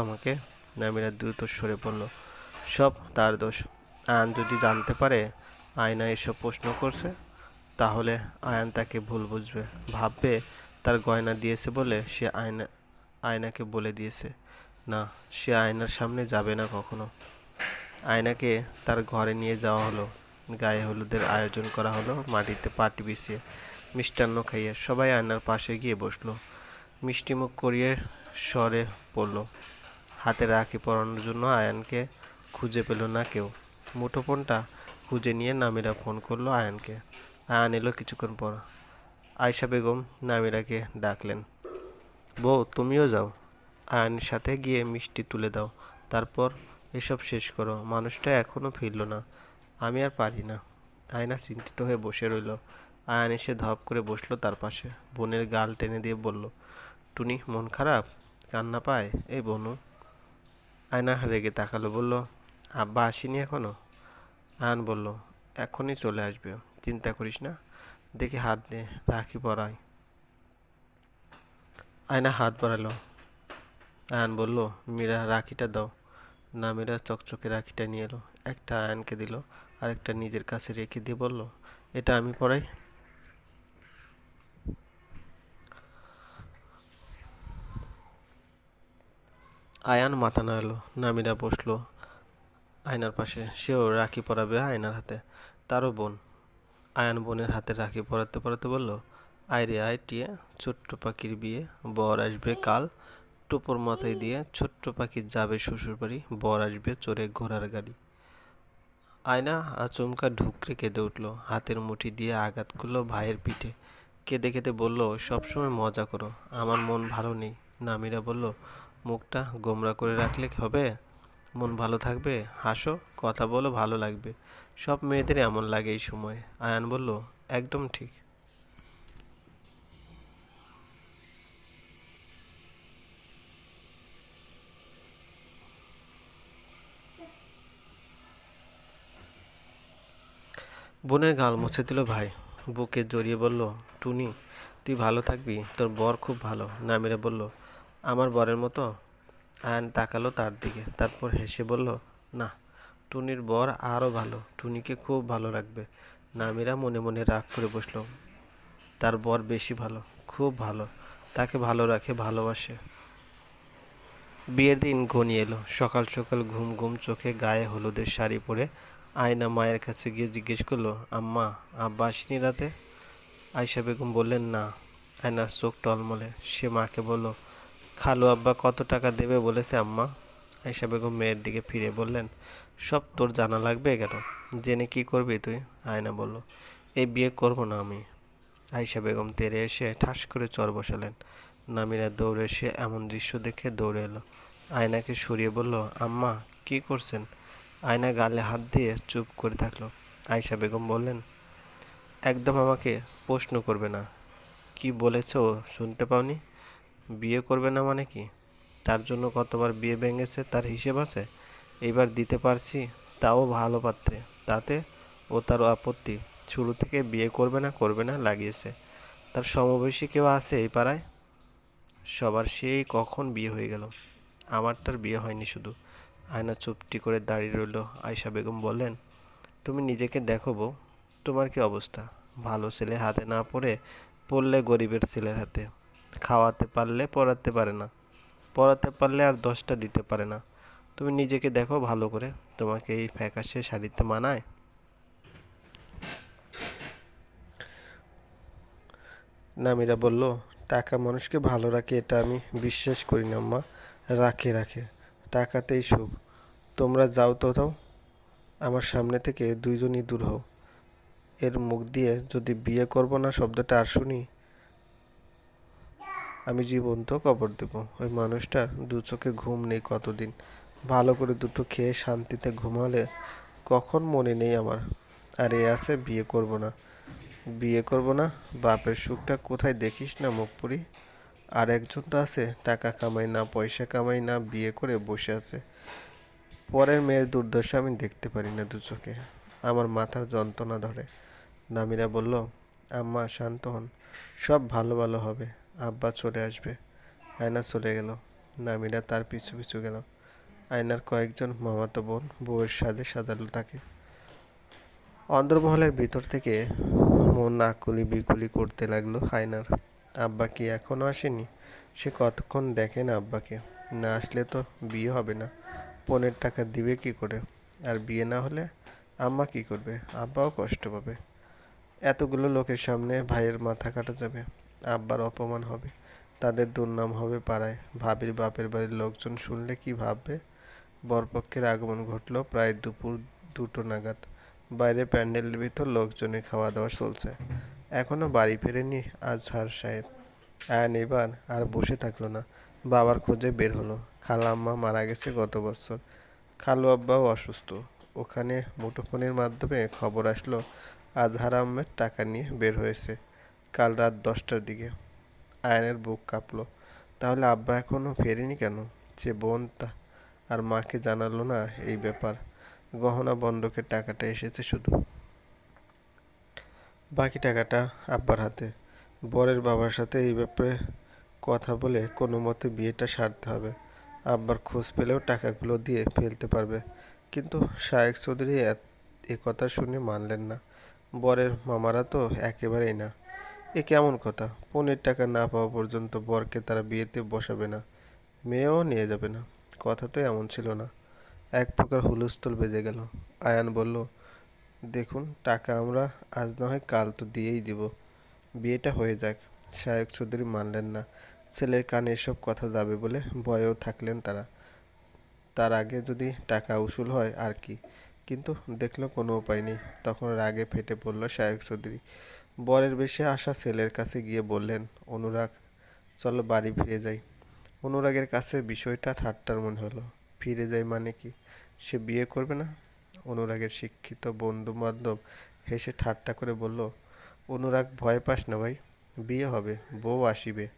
আমাকে। নামিরা দ্রুত সরে পড়ল সব তার দোষ। আয়ান যদি জানতে পারে, আয়না এসব প্রশ্ন করছে, তাহলে আয়ান তাকে ভুল বুঝবে। ভাববে তার গয়না দিয়েছে বলে সে আয়না, আয়নাকে বলে দিয়েছে। না, সে আয়নার সামনে যাবে না কখনো। আয়নাকে তার ঘরে নিয়ে যাওয়া হলো। গায়ে হলুদের আয়োজন করা হলো, মাটিতে পাটি বিছিয়ে মিষ্টান্ন খাইয়ে সবাই আয়নার পাশে গিয়ে বসল। মিষ্টিমুখ করিয়ে স্বরে পড়ল হাতে রাখি পরানোর জন্য আয়ানকে খুঁজে পেল না কেউ। মুঠোফোনটা খুঁজে নিয়ে নামিরা ফোন করল আয়ানকে। আয়ান এলো কিছুক্ষণ পর। আয়শা বেগম নামিরাকে ডাকলেন, বউ, তুমিও যাও। আয়ানের সাথে গিয়ে মিষ্টি তুলে দাও। তারপর এসব শেষ করো। মানুষটা এখনও ফিরল না। আমি আর পারি না। আয়না চিন্তিত হয়ে বসে রইল। আয়ান এসে ধপ করে বসল তার পাশে। বোনের গাল টেনে দিয়ে বলল, টুনি, মন খারাপ? কান্না পায়? এই বনু? আয়না রেগে তাকালো, বলল, আব্বা আসেনি এখনও? আয়ান বলল, এখনই চলে আসবে, চিন্তা করিস না, দেখি হাত দে, রাখি পরাই আয়না হাত বাড়ালো। আয়ন বলল, মীরা, রাখিটা দাও। না, মীরা চকচকে রাখিটা নিয়ে এলো। একটা আয়ানকে দিল, আরেকটা নিজের কাছে রেখে দিয়ে বলল, এটা আমি পরাই? আয়ান মাথা নাড়ালো, নামিরা বসল আয়নার পাশে। সেও রাখি পরাবে আয়নার হাতে। তারও বোন। আয়ান বোনের হাতে রাখি পরাতে পরাতে বলল, আয় রে আয় টিয়ে, ছোট্ট পাখির বিয়ে, বর আসবে কাল। টোপর মাথায় দিয়ে ছোট্ট পাখি যাবে শ্বশুর বাড়ি বর আসবে চড়ে ঘোড়ার গাড়ি। আয়না আচমকা ঢুকরে কেঁদে উঠল, হাতের মুঠি দিয়ে আঘাত করল ভাইয়ের পিঠে। কেঁদে কেঁদে বলল, সবসময় মজা করো, আমার মন ভালো নেই। নামিরা বলল মুখটা গোমরা করে রাখলে হবে? মন ভালো থাকবে? হাসো, কথা বলো, ভালো লাগবে। সব মেয়েদের এমন লাগে এই সময়। আয়ান বলল, একদম ঠিক। বোনের গাল মুছে দিল ভাই। বুকে জড়িয়ে বলল, টুনি, তুই ভালো থাকবি? তোর বর খুব ভালো। নামিরা বলল আমার বরের মতো? আয়ন তাকালো তার দিকে, তারপর হেসে বলল, না, টুনির বর আরও ভালো, টুনিকে খুব ভালো রাখবে নামিরা মনে মনে রাগ করে বসল, তার বর বেশি ভালো, খুব ভালো, তাকে ভালো রাখে, ভালোবাসে। বিয়ের দিন ঘনিয়ে এলো, সকাল সকাল ঘুম ঘুম চোখে গায়ে হলুদের শাড়ি পরে আয়না মায়ের কাছে গিয়ে জিজ্ঞেস করল, আম্মা, আব্বা আসেনি রাতে? আয়সা বেগম বললেন, না। আয়নার চোখ টলমলে, সে মাকে বলল খালু আব্বা কত টাকা দেবে বলেছে আম্মা? আয়সা বেগম মেয়ের দিকে ফিরে বললেন, সব তোর জানা লাগবে কেন? জেনে কি করবি তুই? আয়না বলল, এই বিয়ে করব না আমি। আয়সা বেগম তেরে এসে ঠাস করে চর বসালেন। নামিরা দৌড়ে এসে এমন দৃশ্য দেখে দৌড়ে এলো। আয়নাকে সরিয়ে বলল, আম্মা, কি করছেন? আয়না গালে হাত দিয়ে চুপ করে থাকল। আয়সা বেগম বললেন, একদম আমাকে প্রশ্ন করবে না। কি বলেছ শুনতে পাওনি? বিয়ে করবে না মানে কি? তার জন্য কতবার বিয়ে ভেঙেছে, তার হিসেব আছে? এইবার দিতে পারছি, তাও ভালো পাত্রে। তাতে ও তার আপত্তি। শুরু থেকে বিয়ে করবে না করবে না, লাগিয়েছে। তার সমবয়সী কেউ আছে এই পাড়ায়? সবার সেই কখন বিয়ে হয়ে গেল। আমার আমারটার বিয়ে হয়নি শুধু। আয়না চুপটি করে দাঁড়িয়ে রইল। আয়সা বেগম বললেন, তুমি নিজেকে দেখো বউ। তোমার কি অবস্থা? ভালো ছেলে হাতে না পড়ে পড়লে গরিবের ছেলের হাতে। খাওয়াতে পারলে পড়াতে পারে না। পড়াতে পারলে আর দশটা দিতে পারে না। তুমি নিজেকে দেখো ভালো করে, তোমাকে এই ফ্যাকাশে শাড়িতে মানায়। নামিরা বলল, টাকা মানুষকে ভালো রাখে, এটা আমি বিশ্বাস করি না মা রাখে রাখে। টাকাতেই সুখ। তোমরা যাও তো তাও আমার সামনে থেকে দুইজনই দূর হও। এর মুখ দিয়ে যদি বিয়ে করব না শব্দটা আর শুনি আমি জীবন্ত কবর দেব। ওই মানুষটার দু চোখে ঘুম নেই কতদিন। ভালো করে দুটো খেয়ে শান্তিতে ঘুমালে কখন মনে নেই আমার। আর এ আছে, বিয়ে করব না। বিয়ে করব না? বাপের সুখটা কোথায় দেখিস না মুখ পুরি আর একজন তো আছে, টাকা কামাই না, পয়সা কামাই না, বিয়ে করে বসে আছে। পরের মেয়ের দুর্দশা আমি দেখতে পারি না দু চোখে। আমার মাথার যন্ত্রণা ধরে। নামিরা বলল, আম্মা, শান্ত হন। সব ভালো ভালো হবে। আব্বা চলে আসবে। আয়না চলে গেল। নামিরা তার পিছু পিছু গেল। আয়নার কয়েকজন মামাতো বোন বউয়ের সাজে সাজালো তাকে। অন্দরমহলের ভিতর থেকে মন আকুলি বিকুলি করতে লাগল আয়নার। আব্বা কি এখনও আসেনি? সে কতক্ষণ দেখে না আব্বাকে? না আসলে তো বিয়ে হবে না। পনেরো টাকা দিবে কি করে? আর বিয়ে না হলে আম্মা কি করবে? আব্বাও কষ্ট পাবে। এতগুলো লোকের সামনে ভাইয়ের মাথা কাটা যাবে। আব্বার অপমান হবে। তাদের দুর্নাম হবে পাড়ায়। ভাবির বাপের বাড়ির লোকজন শুনলে কি ভাববে? বরপক্ষের আগমন ঘটলো প্রায় দুপুর দুটো নাগাদ। বাইরে প্যান্ডেলের ভিতর লোকজনে খাওয়া দাওয়া চলছে। এখনও বাড়ি ফেরেনি আজ আজহার সাহেব। আয়ান এবার আর বসে থাকল না। বাবার খোঁজে বের হলো। খালাম্মা মারা গেছে গত বছর। খালু আব্বাও অসুস্থ। ওখানে মুঠোফোনের মাধ্যমে খবর আসলো আজহার আহমেদ টাকা নিয়ে বের হয়েছে। কাল রাত দশটার দিকে। আয়নের বুক কাঁপলো। তাহলে আব্বা এখনও ফেরেনি কেন? যে বোন তা। আর মাকে জানালো না এই ব্যাপার। গহনা বন্ধকের টাকাটা এসেছে শুধু। বাকি টাকাটা আব্বার হাতে। বরের বাবার সাথে এই ব্যাপারে কথা বলে কোনো মতে বিয়েটা সারতে হবে। আব্বার খোঁজ পেলেও টাকাগুলো দিয়ে ফেলতে পারবে। কিন্তু শায়েক চৌধুরী এ- কথা শুনে মানলেন না। বরের মামারা তো একেবারেই না। এ কেমন কথা? পনেরো টাকা না পাওয়া পর্যন্ত বরকে তারা বিয়েতে বসাবে না, মেয়েও নিয়ে যাবে না। কথা তো এমন ছিল না। এক প্রকার হুলস্থুল বেজে গেল। আয়ান বলল, দেখুন, টাকা আমরা আজ না হয় কাল তো দিয়েই দিব। বিয়েটা হয়ে যাক। শায়ক চৌধুরী মানলেন না। ছেলের কানে এসব কথা যাবে বলে ভয়েও থাকলেন তারা। তার আগে যদি টাকা উসুল হয় আর কি? কিন্তু দেখল কোনো উপায় নেই। তখন রাগে ফেটে পড়ল শায়ক চৌধুরী। বরের বেশে আসা ছেলের কাছে গিয়ে বললেন, অনুরাগ, চলো বাড়ি ফিরে যাই। অনুরাগের কাছে বিষয়টা ঠাট্টার মনে হলো। ফিরে যাই মানে কি? সে বিয়ে করবে না? অনুরাগের শিক্ষিত বন্ধু বান্ধব হেসে ঠাট্টা করে বলল, অনুরাগ, ভয় পাস না ভাই, বিয়ে হবে, বউ আসিবে।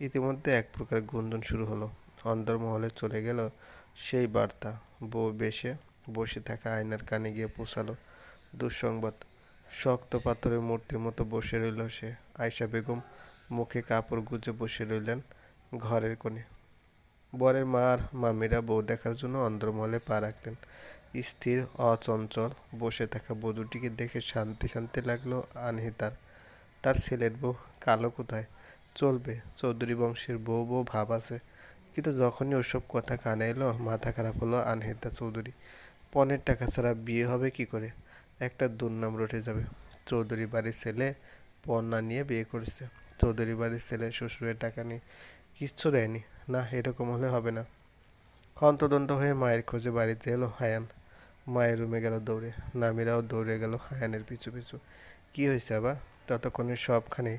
ইতিমধ্যে এক প্রকার গুঞ্জন শুরু হলো। অন্দরমহলে চলে গেল সেই বার্তা। বউ বেশে বসে থাকা আয়নার কানে গিয়ে পৌঁছালো দুঃসংবাদ শক্ত পাথরের মূর্তির মতো বসে রইল সে। আয়শা বেগম মুখে কাপড় গুজে বসে রইলেন ঘরের কোণে। বরের মা আর মামিরা বউ দেখার জন্য অন্দরমহলে পা রাখলেন। স্থির, অচঞ্চল বসে থাকা বধূটিকে দেখে শান্তি শান্তি লাগল আনহিতার তার। ছেলের বউ, কালো কোথায়? চলবে, চৌধুরী বংশের বউ বউ ভাব আছে। কিন্তু যখনই ওসব কথা কানে এলো, মাথা খারাপ হলো আনহিতা চৌধুরী। পনেরো টাকা ছাড়া বিয়ে হবে কি করে? একটা দুর্নাম রটে যাবে। চৌধুরী বাড়ির ছেলে পণ নিয়ে বিয়ে করেছে। চৌধুরী বাড়ির ছেলে শ্বশুরের টাকা নিয়ে কিচ্ছু দেয়নি। না, এরকম হলে হবে না। ক্ষন্তদন্ত হয়ে মায়ের খোঁজে বাড়িতে এলো হায়ান। মায়ের রুমে গেল দৌড়ে। নামিরাও দৌড়ে গেল হায়ানের পিছু পিছু। কি হয়েছে আবার? ততক্ষণে সবখানে